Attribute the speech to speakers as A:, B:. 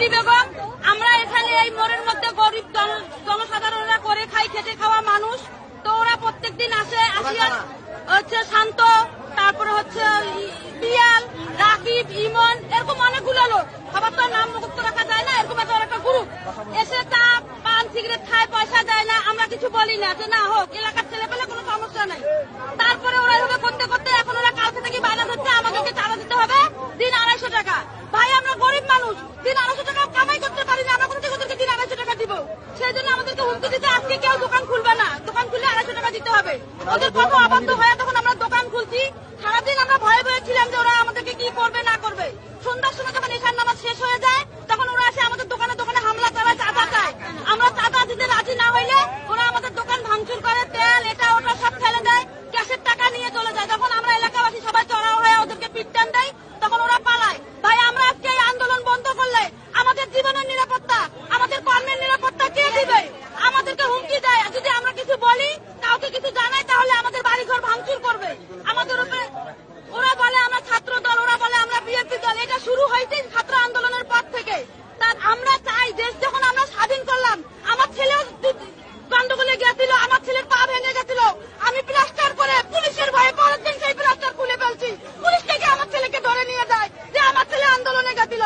A: শিবলি বেগম, আমরা এখানে এই মোড়ের মধ্যে গরিব জনসাধারণরা করে খাই, খেটে খাওয়া মানুষ। তো ওরা প্রত্যেকদিন আসে, আসিয়া হচ্ছে শান্ত, তারপরে হচ্ছে পিয়াল রাকিব, ইমন, এরকম অনেকগুলো লোক। সবার তো নাম মুক্ত রাখা যায় না, এরকম একটা একটা গ্রুপ এসে চা, পান সিগারেট খায়, পয়সা দেয় না, আমরা কিছু বলি না, যে না হোক, এলাকার ছেলে পেলে কোনো সমস্যা নাই। তারপরে ওরা এভাবে করতে করতে এখন ওরা কালকে থেকে বাইরে হচ্ছে, আমাদেরকে চাঁদা দিতে হবে, দিন আড়াইশো টাকা। ভাই, আমরা গরিব মানুষ, দিন আড়াইশো টাকা কামাই করতে পারি না আমরা কোথা থেকে ওদেরকে দিন আড়াইশো টাকা দিব সেই জন্য আমাদেরকে হুমকি দিতে আজকে কেউ দোকান খুলবে না দোকান খুললে আড়াইশো টাকা দিতে হবে। ওদের কথা অবাধ্য হয়ে তখন কিছু জানাই তাহলে আমাদের বাড়িঘর ভাঙচুর করবে। আমাদের উপরে ওরা বলে আমরা ছাত্র দল, ওরা বলে আমরা বিএনপি দল। এটা শুরু হয়েছে ছাত্র আন্দোলনের পর থেকে। তার আমরা চাই দেশ যখন আমরা স্বাধীন করলাম, আমার ছেলেও গন্ডগোলে গিয়েছিল আমার ছেলের পা ভেঙে গেছিল। আমি প্লাস্টার করে পুলিশের ভয়ে পরের দিন সেই প্লাস্টার খুলে ফেলছি। পুলিশ থেকে আমার ছেলেকে ধরে নিয়ে যায় যে আমার ছেলে আন্দোলনে গেছিল।